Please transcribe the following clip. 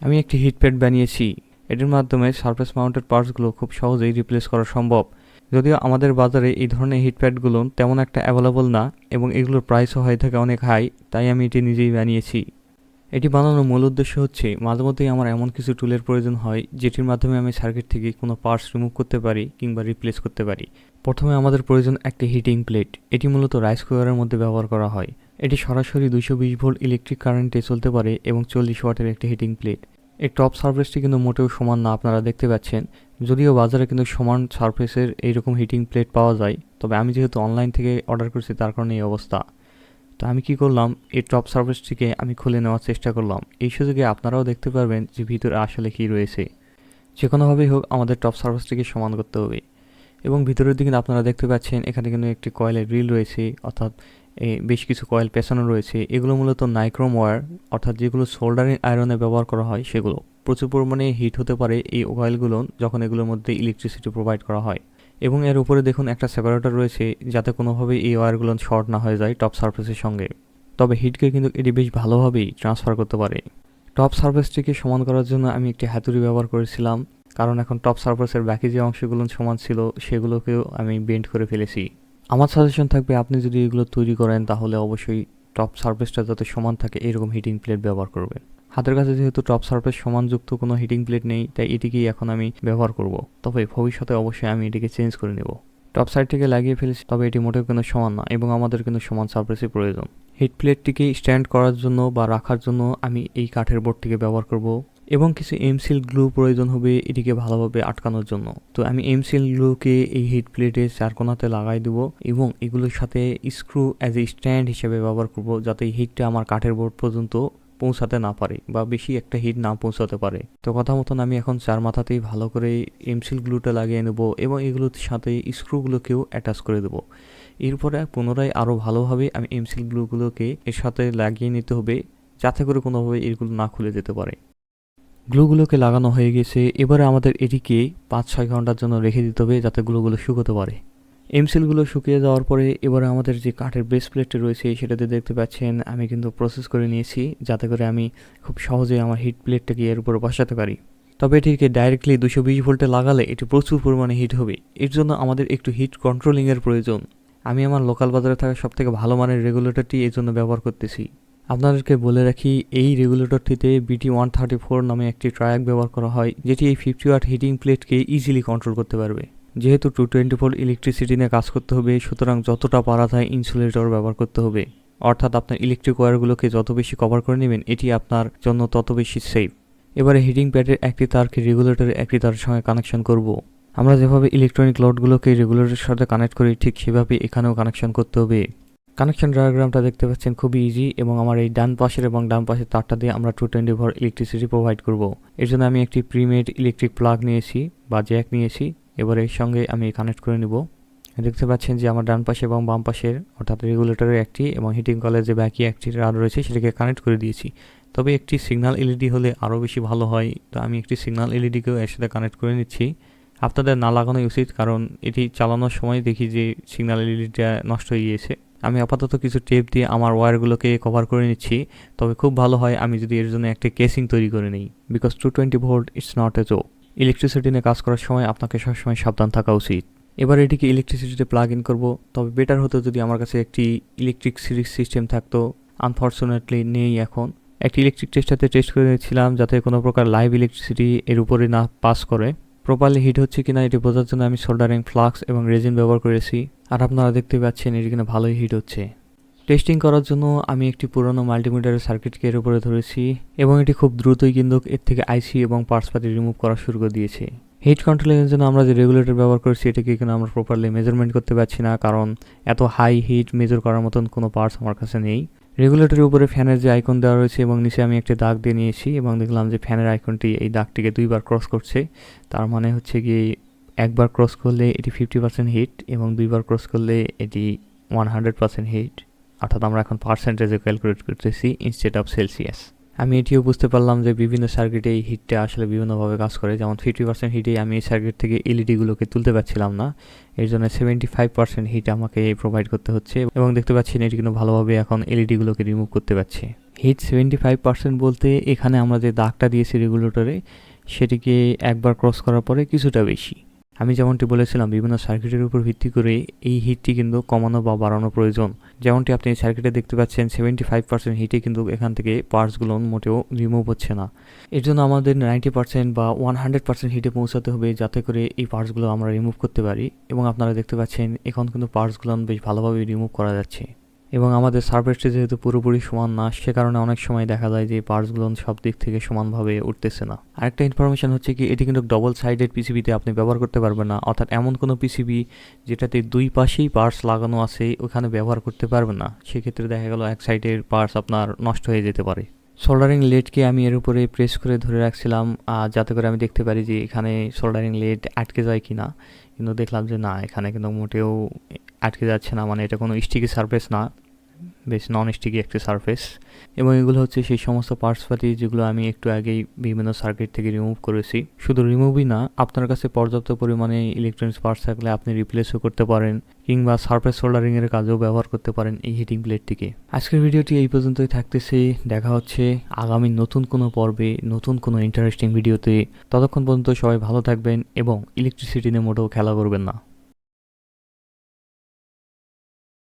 আমি একটি hit pad বানিয়েছি। এটির মাধ্যমে সারফেস মাউন্টেড পার্টসগুলো খুব সহজেই রিপ্লেস করা সম্ভব। যদিও আমাদের বাজারে এই ধরনের হিট প্যাডগুলো তেমন একটা অ্যাভেলেবল না এবং এগুলোর প্রাইসও হয়ে থাকে অনেক হাই তাই আমি এটি নিজেই বানিয়েছি। এটি বানানোর মূল উদ্দেশ্য হচ্ছে, মাঝে মধ্যেই আমার এমন কিছু টুলের প্রয়োজন হয়, যেটির মাধ্যমে আমি সার্কিট থেকে কোনো পার্টস রিমুভ করতে পারি কিংবা রিপ্লেস করতে পারি। প্রথমে আমাদের প্রয়োজন একটি হিটিং প্লেট এটি মূলত রাইস কুকারের মধ্যে ব্যবহার করা হয়। এটি সরাসরি দুশো বিশ ভোল্ট ইলেকট্রিক কারেন্টে চলতে পারে এবং চল্লিশ ওয়াটের একটি হিটিং প্লেট এই টপ সারফেসটি কিন্তু মোটেও সমান না, আপনারা দেখতে পাচ্ছেন। যদিও বাজারে কিন্তু সমান সারফেসের এইরকম হিটিং প্লেট পাওয়া যায়, তবে আমি যেহেতু অনলাইন থেকে অর্ডার করছি, তার কারণে এই অবস্থা। তো আমি কি করলাম, এই টপ সার্ভিসটিকে আমি খুলে নেওয়ার চেষ্টা করলাম। এই সুযোগে আপনারাও দেখতে পারবেন যে ভিতরে আসলে কী রয়েছে। যে কোনোভাবেই হোক, আমাদের টপ সার্ভিসটিকে সমান করতে হবে। এবং ভিতরের দিকে আপনারা দেখতে পাচ্ছেন, এখানে কিন্তু একটি কয়েলের রিল রয়েছে, অর্থাৎ বেশ কিছু কয়েল পেছানো রয়েছে। এগুলো মূলত নাইক্রোম ওয়্যার অর্থাৎ যেগুলো সোল্ডারিং আয়রনে ব্যবহার করা হয়, সেগুলো। প্রচুর পরিমাণে হিট হতে পারে এই কয়েলগুলো যখন এগুলোর মধ্যে ইলেকট্রিসিটি প্রোভাইড করা হয়। এবং এর উপরে দেখুন একটা সেপারেটর রয়েছে, যাতে কোনোভাবে এই ওয়ারগুলো শর্ট না হয়ে যায় টপ সার্ফেসের সঙ্গে। তবে হিটকে কিন্তু এটি বেশ ভালোভাবেই ট্রান্সফার করতে পারে। টপ সার্ফেসটিকে সমান করার জন্য আমি একটি হাতুড়ি ব্যবহার করেছিলাম, কারণ এখন টপ সার্ফেসের বাকি যে অংশগুলো সমান ছিল, সেগুলোকেও আমি বেন্ড করে ফেলেছি। আমার সাজেশন থাকবে, আপনি যদি এগুলো তৈরি করেন, তাহলে অবশ্যই টপ সারফেসটা যাতে সমান থাকে, এরকম হিটিং প্লেট ব্যবহার করবেন। হাতের কাছে যেহেতু টপ সারফেস সমানযুক্ত কোনো হিটিং প্লেট নেই, তাই এটিকেই এখন আমি ব্যবহার করব। তবে ভবিষ্যতে অবশ্যই আমি এটিকে চেঞ্জ করে নেব। টপ সাইডটিকে লাগিয়ে ফেলেছি, তবে এটি মোটেও কিন্তু সমান না, এবং আমাদের কিন্তু সমান সারফেসই প্রয়োজন। হিট প্লেটটিকে স্ট্যান্ড করার জন্য বা রাখার জন্য আমি এই কাঠের বোর্ডটিকে ব্যবহার করব। এবং কিছু এমসিল গ্লু প্রয়োজন হবে এটিকে ভালোভাবে আটকানোর জন্য। তো আমি এমসিল গ্লুকে এই হিট প্লেটে চার কোনাতে লাগাই দেব এবং এগুলোর সাথে স্ক্রু অ্যাজ এ স্ট্যান্ড হিসেবে ব্যবহার করব যাতে এই হিটটা আমার কাঠের বোর্ড পর্যন্ত পৌঁছাতে না পারে বা বেশি একটা হিট না পৌঁছাতে পারে। তো কথা মতন আমি এখন চার মাথাতেই ভালো করে এমসিল গ্লুটা লাগিয়ে নেব এবং এগুলোর সাথে স্ক্রুগুলোকেও অ্যাটাচ করে দেবো। এরপরে পুনরায় আরও ভালোভাবে আমি এমসিল গ্লুগুলোকে এর সাথে লাগিয়ে নিতে হবে যাতে করে কোনোভাবে এগুলো না খুলে যেতে পারে। গ্লুগুলোকে লাগানো হয়ে গেছে, এবারে আমাদের এটিকে পাঁচ ছয় ঘণ্টার জন্য রেখে দিতে হবে যাতে গ্লুগুলো শুকোতে পারে। এমসিলগুলো শুকিয়ে যাওয়ার পরে এবারে আমাদের যে কাঠের বেস প্লেটটি রয়েছে, সেটাতে দেখতে পাচ্ছেন, আমি কিন্তু প্রসেস করে নিয়েছি, যাতে করে আমি খুব সহজেই আমার হিট প্লেটটাকে এর উপরে বসাতে পারি। তবে এটিকে ডাইরেক্টলি দুশো বিশ ভোল্টে লাগালে এটি প্রচুর পরিমাণে হিট হবে। এর জন্য আমাদের একটু হিট কন্ট্রোলিংয়ের প্রয়োজন। আমি আমার লোকাল বাজারে থাকা সবথেকে ভালো মানের রেগুলেটরটি এর জন্য ব্যবহার করতেছি। আপনাদেরকে বলে রাখি, এই রেগুলেটরটিতে বিটি ওয়ান থার্টি ফোর নামে একটি ট্রায়াক ব্যবহার করা হয়, যেটি এই ফিফটি ওয়াট হিটিং প্লেটকে ইজিলি কন্ট্রোল করতে পারবে। যেহেতু টু টোয়েন্টি ফোর ইলেকট্রিসিটি নিয়ে কাজ করতে হবে, সুতরাং যতটা পারা যায় ইনসুলেটর ব্যবহার করতে হবে। অর্থাৎ আপনার ইলেকট্রিক ওয়্যারগুলোকে যত বেশি কভার করে নেবেন, এটি আপনার জন্য তত বেশি সেফ এবারে হিটিং প্যাডের একটি তারকে রেগুলেটরের একটি তারের সঙ্গে কানেকশন করব। আমরা যেভাবে ইলেকট্রনিক লোডগুলোকে রেগুলেটরের সাথে কানেক্ট করি, ঠিক সেভাবে এখানেও কানেকশন করতে হবে। কানেকশন ডায়াগ্রামটা দেখতে পাচ্ছেন খুবই ইজি এবং আমার এই ডান পাশের এবং ডান পাশের তারটা দিয়ে আমরা two twenty four electricity provide করব। এর জন্য আমি একটি প্রিমেড ইলেকট্রিক প্লাগ নিয়েছি বা জ্যাক নিয়েছি। এবার এর সঙ্গে আমি কানেক্ট করে নিব। দেখতে পাচ্ছেন যে আমার ডান পাশে এবং বাম পাশের অর্থাৎ রেগুলেটরের একটি এবং হিটিং কলের যে বাকি একটি রাড রয়েছে সেটাকে কানেক্ট করে দিয়েছি। তবে একটি সিগন্যাল এলইডি হলে আরও বেশি ভালো হয়। তো আমি একটি সিগন্যাল এলইডিকেও এর সাথে কানেক্ট করে নিচ্ছি। আপনাদের না লাগানোই উচিত কারণ এটি চালানোর সময় দেখি যে সিগন্যাল এলইডিটা নষ্ট হয়ে গিয়েছে। আমি আপাতত কিছু টেপ দিয়ে আমার ওয়্যারগুলোকে কভার করে নিচ্ছি। তবে খুব ভালো হয় আমি যদি এর জন্য একটা কেসিং তৈরি করে নিই because two twenty volt it's not a joke electricity নিয়ে কাজ করার সময় আপনাকে সবসময় সাবধান থাকা উচিত। এবার এটিকে ইলেকট্রিসিটিতে প্লাগ ইন করব, তবে বেটার হতো যদি আমার কাছে একটি ইলেকট্রিক সিরিজ সিস্টেম থাকতো। আনফর্চুনেটলি নেই এখন। একটি ইলেকট্রিক টেস্টারতে টেস্ট করে নিয়েছিলাম, যাতে কোনো প্রকার লাইভ ইলেকট্রিসিটি এর উপরে না পাস করে। প্রপারলি হিট হচ্ছে কিনা এটি বোঝার জন্য আমি সোল্ডারিং ফ্লাক্স এবং রেজিন ব্যবহার করেছি, আর আপনারা দেখতে পাচ্ছেন এটি কিনা ভালোই হিট হচ্ছে। টেস্টিং করার জন্য আমি একটি পুরনো মাল্টিমিটারের সার্কিটকে এর উপরে ধরেছি, এবং এটি খুব দ্রুতই কিন্তু এর থেকে আইসি এবং পার্টসপাতি রিমুভ করা শুরু করে দিয়েছে। হিট কন্ট্রোলের জন্য আমরা যে রেগুলেটর ব্যবহার করছি, এটাকে কিন্তু আমরা প্রপারলি মেজারমেন্ট করতে পারছি না, কারণ এত হাই হিট মেজার করার মতন কোনো পার্টস আমার কাছে নেই। রেগুলেটরের উপরে ফ্যানের যে আইকন দেওয়া রয়েছে এবং নিচে আমি একটা দাগ দিয়ে নিয়েছি এবং দেখলাম যে ফ্যানের আইকনটি এই দাগটিকে দুইবার ক্রস করছে। তার মানে হচ্ছে কি একবার ক্রস করলে এটি ফিফটি পার্সেন্ট হিট এবং দুইবার ক্রস করলে এটি ওয়ান হান্ড্রেড পার্সেন্ট হিট অর্থাৎ আমরা এখন পার্সেন্টেজে ক্যালকুলেট করতেছি ইনস্টেড অফ সেলসিয়াস আমি এটিও বুঝতে পারলাম যে বিভিন্ন সার্কিটে এই হিটটা আসলে বিভিন্নভাবে কাজ করে। যেমন ফিফটি পার্সেন্ট হিটে আমি এই সার্কিট থেকে এলইডিগুলোকে তুলতে পারছিলাম না। এর জন্য সেভেন্টি ফাইভ পার্সেন্ট হিট আমাকে প্রোভাইড করতে হচ্ছে এবং দেখতে পাচ্ছেন এটি কিন্তু ভালোভাবে এখন এলইডিগুলোকে রিমুভ করতে পারছে। হিট সেভেন্টি ফাইভ পার্সেন্ট বলতে এখানে আমরা যে দাগটা দিয়েছি রেগুলেটরে সেটিকে একবার ক্রস করার পরে কিছুটা বেশি। আমি যেমনটি বলেছিলাম, বিভিন্ন সার্কিটের উপর ভিত্তি করে এই হিটটি কিন্তু কমানো বা বাড়ানো প্রয়োজন। যেমনটি আপনি সার্কিটে দেখতে পাচ্ছেন সেভেন্টি ফাইভ পার্সেন্ট হিটে কিন্তু এখান থেকে পার্টসগুলো মোটেও রিমুভ হচ্ছে না। এর জন্য আমাদের নাইনটি পার্সেন্ট বা ওয়ান হান্ড্রেড পার্সেন্ট হিটে পৌঁছাতে হবে যাতে করে এই পার্টসগুলো আমরা রিমুভ করতে পারি এবং আপনারা দেখতে পাচ্ছেন, এখন কিন্তু পার্টসগুলো বেশ ভালোভাবে রিমুভ করা যাচ্ছে। এবং আমাদের সার্ফেসটি যেহেতু পুরোপুরি সমান না, সে কারণে অনেক সময় দেখা যায় যে পার্টসগুলো সব দিক থেকে সমানভাবে উঠতেছে না। আরেকটা ইনফরমেশান হচ্ছে কি, এটি কিন্তু ডবল সাইডেড পিসিবিতে আপনি ব্যবহার করতে পারবেন না, অর্থাৎ এমন কোনো পিসিবি যেটাতে দুই পাশেই পার্স লাগানো আছে, ওখানে ব্যবহার করতে পারবেন না। সেক্ষেত্রে দেখা গেল এক সাইডের পার্স আপনার নষ্ট হয়ে যেতে পারে। সোল্ডারিং লেডকে আমি এর উপরে প্রেস করে ধরে রাখছিলাম যাতে করে আমি দেখতে পারি যে এখানে সোল্ডারিং লেড আটকে যায় কি না কিন্তু দেখলাম যে না, এখানে কিন্তু মোটেও আটকে যাচ্ছে না মানে এটা কোনো স্টিকি সারফেস না। বেশ নন স্টিকি একটি সারফেস এবং এগুলো হচ্ছে সেই সমস্ত পার্টস পাতি যেগুলো আমি একটু আগেই বিভিন্ন সার্কিট থেকে রিমুভ করেছি। শুধু রিমুভই না, আপনার কাছে পর্যাপ্ত পরিমাণে ইলেকট্রনিক্স পার্টস থাকলে আপনি রিপ্লেসও করতে পারেন কিংবা সারফেস সোল্ডারিং এর কাজেও ব্যবহার করতে পারেন এই হিটিং প্লেটটিকে আজকের ভিডিওটি এই পর্যন্তই থাকতেছে। দেখা হচ্ছে আগামী নতুন কোনো পর্বে, নতুন কোনো ইন্টারেস্টিং ভিডিওতে ততক্ষণ পর্যন্ত সবাই ভালো থাকবেন এবং ইলেকট্রিসিটি নিয়ে মোটেও খেলা করবেন না।